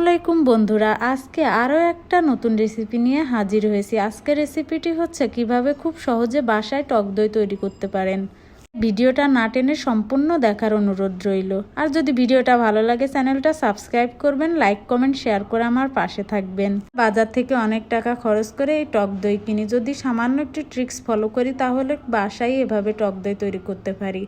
আসসালামাইকুম বন্ধুরা, আজকে আরও একটা নতুন রেসিপি নিয়ে হাজির হয়েছি। আজকে রেসিপিটি হচ্ছে কীভাবে খুব সহজে বাসায় টক দই তৈরি করতে পারেন। ভিডিওটা না টেনে সম্পূর্ণ দেখার অনুরোধ রইল। আর যদি ভিডিওটা ভালো লাগে, চ্যানেলটা সাবস্ক্রাইব করবেন, লাইক, কমেন্ট, শেয়ার করে আমার পাশে থাকবেন। বাজার থেকে অনেক টাকা খরচ করে এই টক দই কিনি। যদি সামান্য একটি ট্রিক্স ফলো করি, তাহলে বাসায় এভাবে টক দই তৈরি করতে পারি।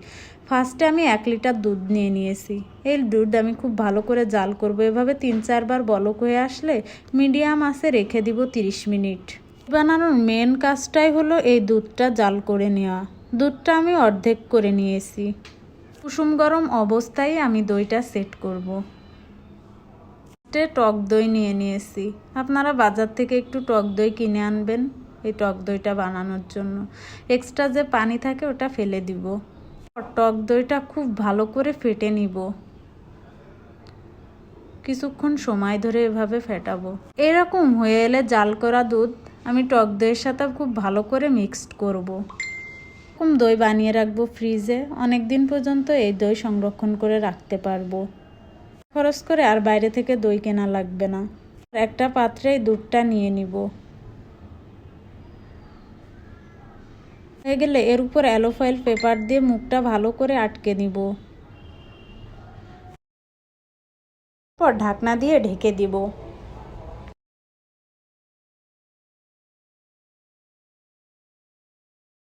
ফার্স্টে আমি এক লিটার দুধ নিয়ে নিয়েছি। এই দুধ আমি খুব ভালো করে জাল করব। এভাবে তিন চারবার বলক হয়ে আসলে মিডিয়াম আঁচে রেখে দিব তিরিশ মিনিট। বানানোর মেন কাজটাই হলো এই দুধটা জাল করে নেওয়া। দুধটা আমি অর্ধেক করে নিয়েছি। কুসুম গরম অবস্থায় আমি দইটা সেট করব। টক দই নিয়ে নিয়েছি। আপনারা বাজার থেকে একটু টক দই কিনে আনবেন এই টক দইটা বানানোর জন্য। এক্সট্রা যে পানি থাকে ওটা ফেলে দিব। টক দইটা খুব ভালো করে ফেটে নিব। কিছুক্ষণ সময় ধরে এভাবে ফেটাবো। এরকম হয়ে এলে জাল করা দুধ আমি টক দইয়ের সাথে খুব ভালো করে মিক্সড করব। এরকম দই বানিয়ে রাখব ফ্রিজে অনেক দিন পর্যন্ত এই দই সংরক্ষণ করে রাখতে পারব। খরচ করে আর বাইরে থেকে দই কেনা লাগবে না। একটা পাত্রে দুধটা নিয়ে নিব। হয়ে গেলে এর উপর অ্যালোফয়েল পেপার দিয়ে মুখটা ভালো করে আটকে নিব। পর ঢাকনা দিয়ে ঢেকে দিব।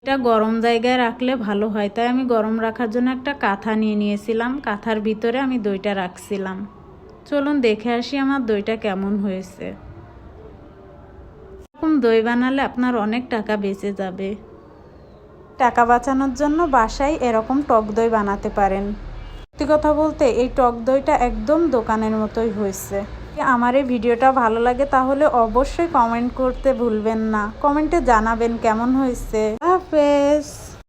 এটা গরম জায়গায় রাখলে ভালো হয়। তাই আমি গরম রাখার জন্য একটা কাঁথা নিয়ে নিয়েছিলাম। কাঁথার ভিতরে আমি দইটা রাখছিলাম। চলুন দেখে আসি আমার দইটা কেমন হয়েছে। এরকম দই বানালে আপনার অনেক টাকা বেঁচে যাবে। টাকা বাঁচানোর জন্য বাসায় এরকম টক দই বানাতে পারেন। সত্যি কথা বলতে এই টক দইটা একদম দোকানের মতোই হয়েছে। আমার এই ভিডিওটা ভালো লাগে তাহলে অবশ্যই কমেন্ট করতে ভুলবেন না। কমেন্টে জানাবেন কেমন হয়েছে। হাফেজ